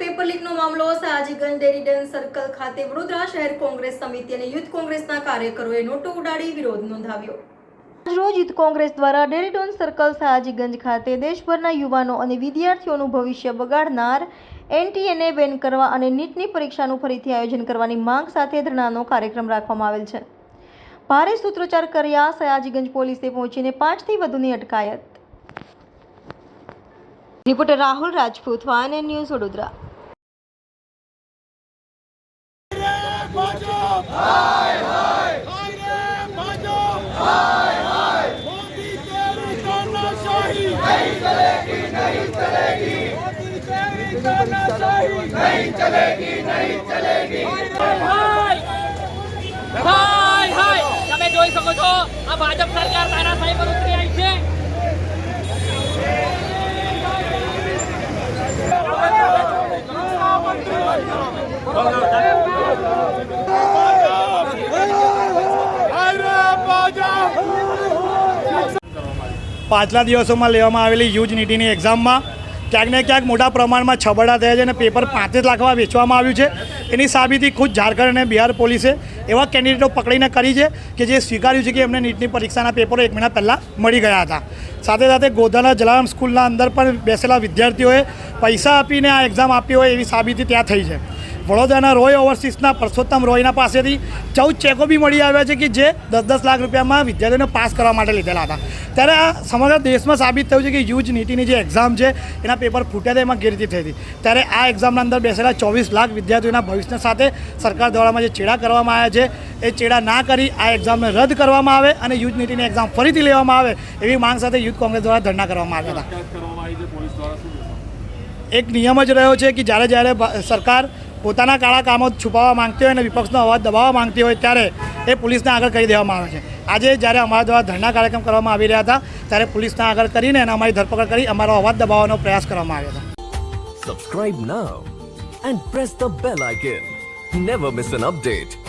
Paper લીકનો મામલો Sayajiganj ડેરીડન circle ખાતે વડોદરા શહેર કોંગ્રેસ સમિતિ અને યુથ કોંગ્રેસના કાર્યકરોએ નોટો ઉડાડી વિરોધ નોંધાવ્યો. આજરોજ યુથ કોંગ્રેસ દ્વારા ડેરીડોન સર્કલ સયાજીગંજ ખાતે દેશભરના યુવાનો અને વિદ્યાર્થીઓનું ભવિષ્ય બગાડનાર એનટીએને બેન કરવા અને નીટની પરીક્ષાનું ફરીથી આયોજન કરવાની માંગ સાથે ધરણાનો કાર્યક્રમ રાખવામાં આવેલ છે. ભારે સૂત્રોચ્ચાર કર્યા સયાજીગંજ પોલીસે પહોંચીને પાંચથી વધુની અટકાયત. રિપોર્ટર રાહુલ રાજપૂત વાયન ન્યૂઝ વડોદરા. ભાજપ! હાય હાય! હાય રે ભાજપ હાય! હાય મોદી તેરી તાનાશાહી નહીં ચલેગી નહીં ચલેગી! મોદી તેરી તાનાશાહી નહીં ચલેગી નહીં ચલેગી! હાય હાય! તમે જોઈ શકો છો આ ભાજપ સરકાર તાનાશાહી પર ઉતરી આવી છે હાય રે ભાજપ પાછલા દિવસોમાં લેવામાં આવેલી યુજ નીતિની એક્ઝામમાં ક્યાંક ને ક્યાંક મોટા પ્રમાણમાં છબડા થયા છે અને પેપર પાંત્રીસ લાખમાં વેચવામાં આવ્યું છે. એની સાબિતી ખુદ ઝારખંડ અને બિહાર પોલીસે એવા કેન્ડિડેટો પકડીને કરી છે કે જે સ્વીકાર્યું છે કે એમને નીટની પરીક્ષાના પેપરો એક મહિના પહેલાં મળી ગયા હતા. સાથે સાથે ગોધાના જલારામ સ્કૂલના અંદર પણ બેસેલા વિદ્યાર્થીઓએ પૈસા આપીને આ એક્ઝામ આપી હોય એવી સાબિતી ત્યાં થઈ છે. વડોદરાના રોય ઓવરસીસના પરસોત્તમ રોયના પાસેથી ચૌદ ચેકો બી મળી આવ્યા છે કે જે દસ દસ લાખ રૂપિયામાં વિદ્યાર્થીઓને પાસ કરવા માટે લીધેલા હતા. ત્યારે આ સમગ્ર દેશમાં સાબિત થયું છે કે યુજ નીતિની જે એક્ઝામ છે એના પેપર ફૂટ્યા હતા એમાં ગેરરીતિ થઈ હતી. ત્યારે આ એક્ઝામના અંદર બેસેલા ચોવીસ લાખ વિદ્યાર્થીઓના ભવિષ્ય સાથે સરકાર દ્વારામાં જે ચેડા કરવામાં આવ્યા છે એ ચેડા ના કરી આ એક્ઝામને રદ કરવામાં આવે અને યુજ નીતિની એક્ઝામ ફરીથી લેવામાં આવે એવી માંગ સાથે યુથ કોંગ્રેસ દ્વારા ધરણા કરવામાં આવ્યા હતા. એક નિયમ જ રહ્યો છે કે જ્યારે જ્યારે સરકાર પોતાના કાળા કામો છુપાવવા માંગતી હોય અને વિપક્ષનો અવાજ દબાવવા માંગતી હોય ત્યારે એ પોલીસને આગળ કરી દેવામાં આવે છે. આજે જ્યારે અમારા દ્વારા ધરણા કાર્યક્રમ કરવામાં આવી રહ્યા હતા, ત્યારે પોલીસને આગળ કરીને અને અમારી ધરપકડ કરી અમારો અવાજ દબાવવાનો પ્રયાસ કરવામાં આવ્યો હતો. Subscribe now and press the bell icon never miss an update.